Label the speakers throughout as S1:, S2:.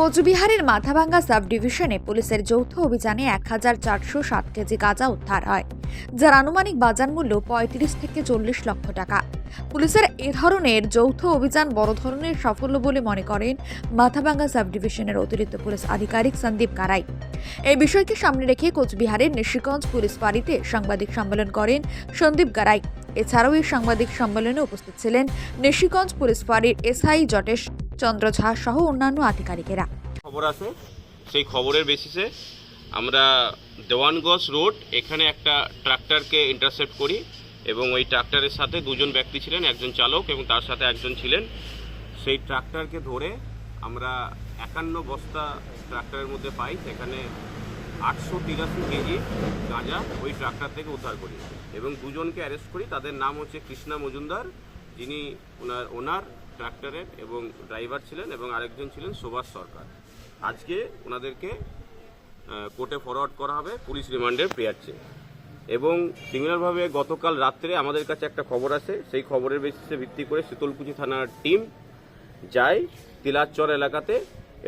S1: কোচবিহারের মাথাভাঙ্গা সাব ডিভিশনে পুলিশের যৌথ অভিযানে এক হাজার চারশো সাত কেজি গাঁজা উদ্ধার হয়, যার আনুমানিক বাজার মূল্য পঁয়ত্রিশ থেকে চল্লিশ লক্ষ টাকা। পুলিশের এ ধরনের যৌথ অভিযান বড় ধরনের সাফল্য বলে মনে করেন মাথাভাঙ্গা সাব ডিভিশনের অতিরিক্ত পুলিশ আধিকারিক সন্দীপ কারাই। এই বিষয়কে সামনে রেখে কোচবিহারের নিশিগঞ্জ পুলিশ ফাঁড়িতে সাংবাদিক সম্মেলন করেন সন্দীপ গারাই এছাড়াও এই সাংবাদিক সম্মেলনে উপস্থিত ছিলেন নিশিগঞ্জ পুলিশ ফাঁড়ির এসআই জটেশ চন্দ্র ঝা সহ অন্যান্য আধিকারিকেরা।
S2: খবর আছে? সেই খবরের বেসিসে আমরা দেওয়ানগঞ্জ রোড, এখানে একটা ট্রাক্টরকে ইন্টারসেপ্ট করি এবং ওই ট্রাক্টরের সাথে দুজন ব্যক্তি ছিলেন, একজন চালক এবং তার সাথে একজন ছিলেন। সেই ট্রাক্টরকে ধরে আমরা একান্ন বস্তা ট্রাক্টরের মধ্যে পাই, সেখানে আটশো তিরাশি কেজি গাঁজা ওই ট্রাক্টর থেকে উদ্ধার করি এবং দুজনকে অ্যারেস্ট করি। তাদের নাম হচ্ছে কৃষ্ণা মজুমদার, যিনি ওনার ওনার ট্রাক্টরের এবং ড্রাইভার ছিলেন এবং আরেকজন ছিলেন সুভাষ সরকার। আজকে ওনাদেরকে কোর্টে ফরওয়ার্ড করা হবে পুলিশ রিমান্ডের প্রেয়ার চেয়ে এবং সিমিলারভাবে গতকাল রাত্রে আমাদের কাছে একটা খবর আছে সেই খবরের বেসিসে ভিত্তি করে শীতলকুচি থানার টিম যায় তিলাচর এলাকাতে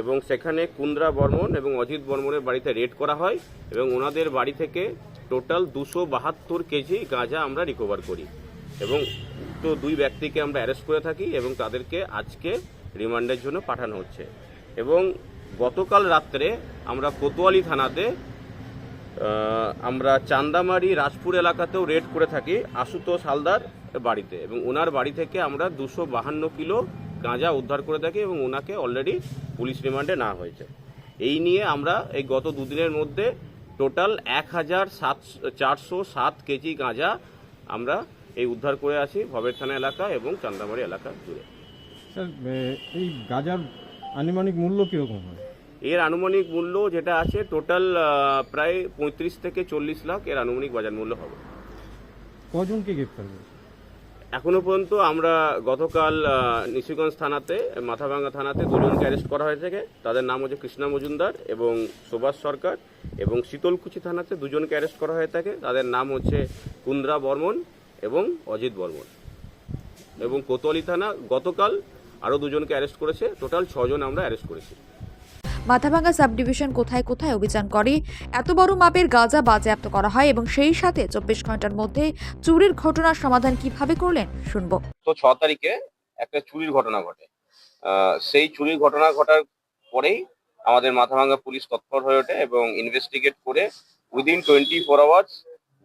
S2: এবং সেখানে কুন্দ্রা বর্মন এবং অজিত বর্মনের বাড়িতে রেড করা হয় এবং ওনাদের বাড়ি থেকে টোটাল দুশো বাহাত্তর কেজি গাঁজা আমরা রিকভার করি। এবং তো দুই ব্যক্তিকে আমরা অ্যারেস্ট করে থাকি এবং তাদেরকে আজকে রিমান্ডের জন্য পাঠানো হচ্ছে। এবং গতকাল রাত্রে আমরা কোতোয়ালি থানাতে আমরা চান্দামারি রাজপুর এলাকাতেও রেড করে থাকি আশুতোষ হালদার বাড়িতে এবং ওনার বাড়ি থেকে আমরা দুশো বাহান্ন কিলো গাঁজা উদ্ধার করে থাকি এবং ওনাকে অলরেডি পুলিশ রিমান্ডে নেওয়া হয়েছে। এই নিয়ে আমরা এই গত দুদিনের মধ্যে টোটাল এক হাজার সাত চারশো সাত কেজি গাঁজা আমরা এই উদ্ধার করে আছি ভবের থানা এলাকা এবং চান্দামারি এলাকা জুড়ে।
S3: স্যার এই গাজার আনুমানিক মূল্য কীরকম হয়?
S2: এর আনুমানিক মূল্য যেটা আছে টোটাল প্রায় পঁয়ত্রিশ থেকে চল্লিশ লাখ এর আনুমানিক বাজার মূল্য হবে।
S3: কজনকে গ্রেপ্তার করেছে
S2: এখনও পর্যন্ত আমরা গতকাল নিশিগঞ্জ থানাতে মাথাভাঙ্গা থানাতে দুজনকে অ্যারেস্ট করা হয়ে থাকে তাদের নাম হচ্ছে কৃষ্ণা মজুমদার এবং সুভাষ সরকার এবং শীতলকুচি থানাতে দুজনকে অ্যারেস্ট করা হয়ে থাকে। তাদের নাম হচ্ছে কুন্দ্রা বর্মন এবং অজিত বর্মন। এবং কোতোয়ালি থানা গতকাল আরও দুজনকে অ্যারেস্ট করেছে। টোটাল ছজন আমরা অ্যারেস্ট করেছি।
S1: মাথাভাঙ্গা সাব ডিভিশন কোথায় কোথায় অভিযান করে? এত বড় মাপের গাঁজা বাজেয়াপ্ত করা হয় এবং সেই সাথে চব্বিশ ঘণ্টার মধ্যে চুরির ঘটনার সমাধান কীভাবে করলেন? শুনব।
S2: তো ছ তারিখে একটা চুরির ঘটনা ঘটে। সেই চুরির ঘটনা ঘটার পরেই আমাদের মাথাভাঙ্গা পুলিশ তৎপর হয়ে ওঠে এবং ইনভেস্টিগেট করে উইদিন টোয়েন্টি ফোর আওয়ার্স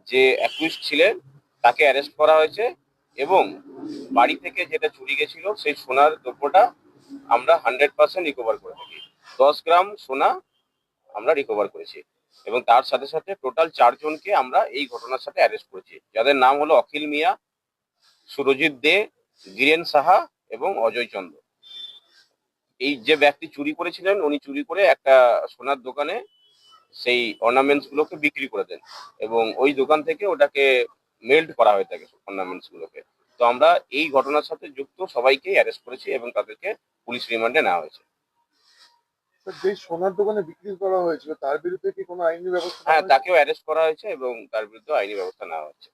S2: যে অ্যাকুইস্ট ছিলেন তাকে অ্যারেস্ট করা হয়েছে এবং বাড়ি থেকে যেটা চুরি গেছিল, সেই সোনার দ্রব্যটা আমরা হান্ড্রেড পার্সেন্ট রিকভার করে থাকি। দশ গ্রাম সোনা আমরা রিকভার করেছি এবং তার সাথে সাথে টোটাল চারজনকে আমরা এই ঘটনার সাথে অ্যারেস্ট করেছি। যাদের নাম হলো অখিল মিয়া, সুরজিৎ দে গিরেন সাহা এবং অজয় চন্দ্র। এই যে ব্যক্তি চুরি করেছিলেন, উনি চুরি করে একটা সোনার দোকানে সেই অর্নামেন্টস গুলোকে বিক্রি করে দেন এবং ওই দোকান থেকে ওটাকে মেল্ট করা হয়ে থাকে অর্নামেন্টস গুলোকে। তো আমরা এই ঘটনার সাথে যুক্ত সবাইকে অ্যারেস্ট করেছি এবং তাদেরকে পুলিশ রিমান্ডে নেওয়া হয়েছে।
S4: যে সোনার দোকানে বিক্রি করা হয়েছিল তার বিরুদ্ধে কি কোনো আইনি ব্যবস্থা
S2: হ্যাঁ তাকেও অ্যারেস্ট করা হয়েছে এবং তার বিরুদ্ধে আইনি ব্যবস্থা নেওয়া হচ্ছে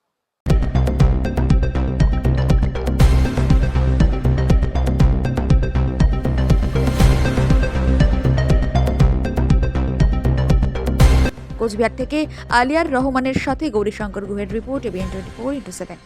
S1: কোচবিহার থেকে আলিয়ার রহমানের সাথে Gourishankar গুহের report ABN twenty four into seven.